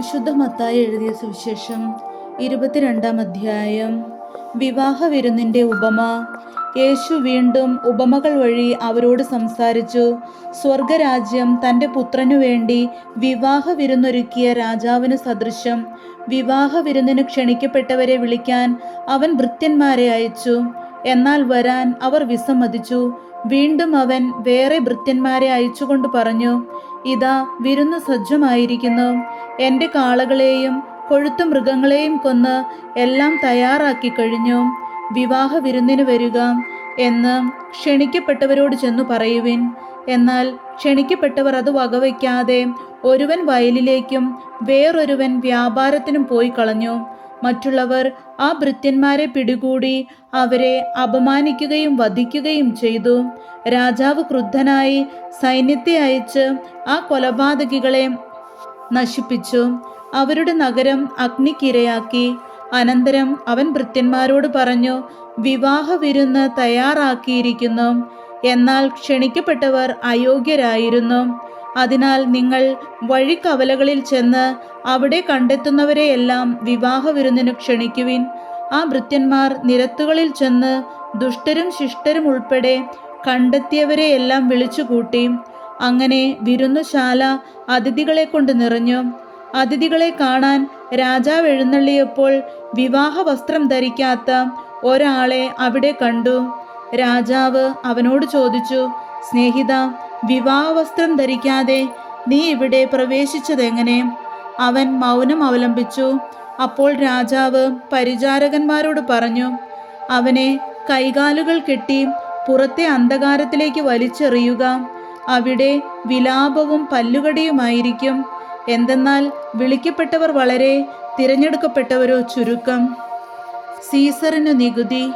വിശുദ്ധ മത്തായി എഴുതിയ സുവിശേഷം ഇരുപത്തിരണ്ടാം അധ്യായം. വിവാഹ വിരുന്നിന്റെ ഉപമ. യേശു വീണ്ടും ഉപമകൾ വഴി അവരോട് സംസാരിച്ചു. സ്വർഗരാജ്യം തന്റെ പുത്രനു വേണ്ടി വിവാഹ വിരുന്നൊരുക്കിയ രാജാവിന് സദൃശം. വിവാഹ വിരുന്നിന് ക്ഷണിക്കപ്പെട്ടവരെ വിളിക്കാൻ അവൻ ഭൃത്യന്മാരെ അയച്ചു. എന്നാൽ വരാൻ അവർ വിസമ്മതിച്ചു. വീണ്ടും അവൻ വേറെ ഭൃത്യന്മാരെ അയച്ചുകൊണ്ട് പറഞ്ഞു ഇതാ വിരുന്ന് സജ്ജമായിരിക്കുന്നു. എന്റെ കാളകളെയും കൊഴുത്തു മൃഗങ്ങളെയും കൊന്ന് എല്ലാം തയ്യാറാക്കി കഴിഞ്ഞു. വിവാഹ വിരുന്നിന് വരിക എന്ന് ക്ഷണിക്കപ്പെട്ടവരോട് ചെന്നു പറയുവിൻ. എന്നാൽ ക്ഷണിക്കപ്പെട്ടവർ അത് വകവയ്ക്കാതെ ഒരുവൻ വയലിലേക്കും വേറൊരുവൻ വ്യാപാരത്തിനും പോയി കളഞ്ഞു. മറ്റുള്ളവർ ആ ഭൃത്യന്മാരെ പിടികൂടി അവരെ അപമാനിക്കുകയും വധിക്കുകയും ചെയ്തു. രാജാവ് ക്രുദ്ധനായി സൈന്യത്തെ അയച്ച് ആ കൊലപാതകികളെ നശിപ്പിച്ചു. അവരുടെ നഗരം അഗ്നിക്കിരയാക്കി. അനന്തരം അവൻ ഭൃത്യന്മാരോട് പറഞ്ഞു വിവാഹ വിരുന്ന് തയ്യാറാക്കിയിരിക്കുന്നു. എന്നാൽ ക്ഷണിക്കപ്പെട്ടവർ അയോഗ്യരായിരുന്നു. അതിനാൽ നിങ്ങൾ വഴിക്കവലകളിൽ ചെന്ന് അവിടെ കണ്ടെത്തുന്നവരെയെല്ലാം വിവാഹ വിരുന്നിന് ക്ഷണിക്കുവിൻ. ആ ഭൃത്യന്മാർ നിരത്തുകളിൽ ചെന്ന് ദുഷ്ടരും ശിഷ്ടരും ഉൾപ്പെടെ കണ്ടെത്തിയവരെയെല്ലാം വിളിച്ചുകൂട്ടി. അങ്ങനെ വിരുന്നുശാല അതിഥികളെ കൊണ്ട് നിറഞ്ഞു. അതിഥികളെ കാണാൻ രാജാവ് എഴുന്നള്ളിയപ്പോൾ വിവാഹ വസ്ത്രം ധരിക്കാത്ത ഒരാളെ അവിടെ കണ്ടു. രാജാവ് അവനോട് ചോദിച്ചു സ്നേഹിത വിവാഹ വസ്ത്രം ധരിക്കാതെ നീ ഇവിടെ പ്രവേശിച്ചതെങ്ങനെ? അവൻ മൗനം അവലംബിച്ചു. അപ്പോൾ രാജാവ് പരിചാരകന്മാരോട് പറഞ്ഞു അവനെ കൈകാലുകൾ കെട്ടി പുറത്തെ അന്ധകാരത്തിലേക്ക് വലിച്ചെറിയുക. അവിടെ വിലാപവും പല്ലുകടിയുമായിരിക്കും. എന്തെന്നാൽ വിളിക്കപ്പെട്ടവർ വളരെ തിരഞ്ഞെടുക്കപ്പെട്ടവരോ ചുരുക്കം. സീസറിന് നികുതി.